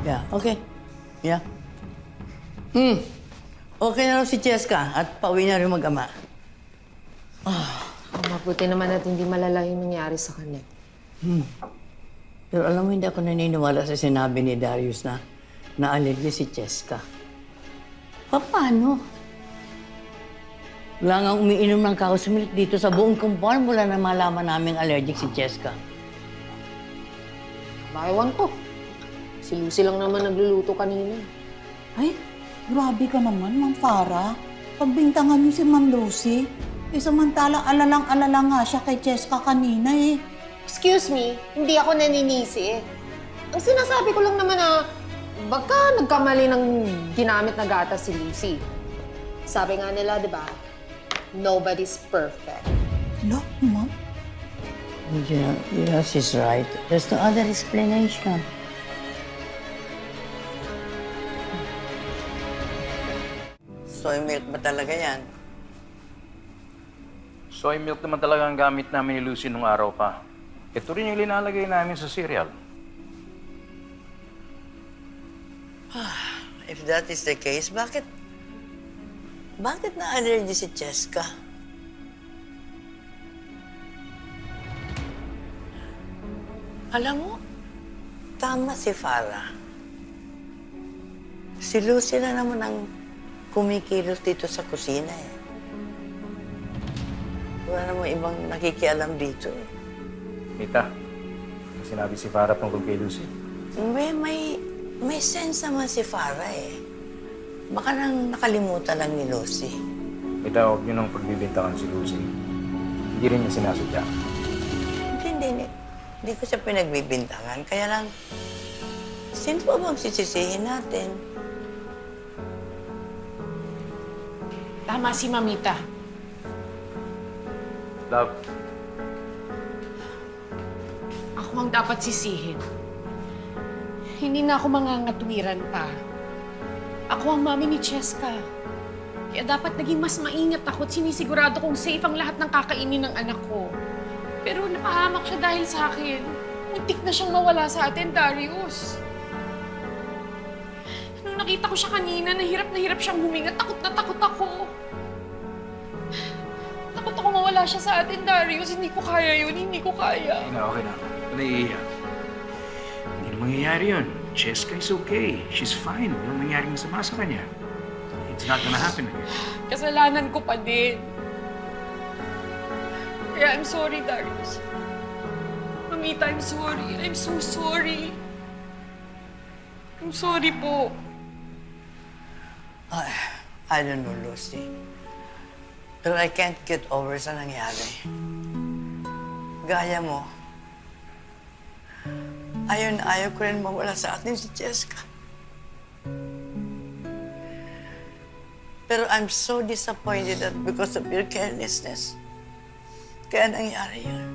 Yeah, okay. Yeah. Hmm. Okay na raw si Cheska at pauwi na rin mag-ama. Oh, mabuti naman at hindi malala yung nangyari sa kanya. Pero alam mo, hindi ako naniniwala sa sinabi ni Darius na na-allergy si Cheska. Pa- Paano? Wala nga umiinom ng cow's milk dito sa buong compound mula na malaman namin allergic si Cheska. Bayawan ko. Si Lucy lang naman nagluluto kanina. Ay, grabe ka naman, Ma'am Farah. Pagbintangan niyo si Ma'am Lucy. Eh, samantalang alalang-alala nga siya kay Cheska kanina eh. Excuse me, hindi ako naninisi eh. Ang sinasabi ko lang naman na baka nagkamali ng ginamit na gatas si Lucy. Sabi nga nila, di ba? Nobody's perfect. Lo, Ma'am? Yeah, yes, he's right. There's no other explanation. Soy milk ba talaga yan? Soy milk naman talaga ang gamit namin ni Lucy nung araw pa. Ito rin yung linalagay namin sa cereal. If that is the case, bakit... Bakit na-allergy si Cheska? Alam mo, tama si Farah. Si Lucy na naman ang kumikilos dito sa kusina eh. Wala namang ibang nakikialam dito eh. Mita, ang sinabi si Farah tungkol kay Lucy. May, may, may sense naman si Farah eh. Baka nang nakalimutan lang ni Lucy. Mita, huwag niyo nang pagbibintangan si Lucy. Hindi rin niya sinasadya. Hindi, hindi, hindi. Hindi ko siya pinagbibintangan. Kaya lang, sino pa bang sisisihin natin? Tama si Mamita. Love, Ako ang dapat sisihin. Hindi na ako mangangatwiran pa. Ako ang mami ni Cheska. Kaya dapat naging mas maingat ako at sinisigurado kong safe ang lahat ng kakainin ng anak ko. Pero napahamak siya dahil sa akin. Muntik na siyang mawala sa atin, Darius. Nakita ko siya kanina, nahirap na hirap siyang huminga. Takot na takot ako. Takot ako mawala siya sa atin, Darius. Hindi ko kaya yun. Hindi ko kaya. okay na, okay na. Naiiyak. Hindi na mangyayari yun. Cheska is okay. She's fine. Walang mangyaring masama sa kanya. It's not gonna happen again. Kasalanan ko pa din. Kaya I'm sorry, Darius. Mamita, I'm sorry. I'm so sorry. I'm sorry po. I don't know, Lucy. Pero I can't get over sa nangyari. Gaya mo, ayaw na ayaw ko rin mawala sa atin si Jessica. Pero I'm so disappointed that because of your carelessness, kaya nangyari yun.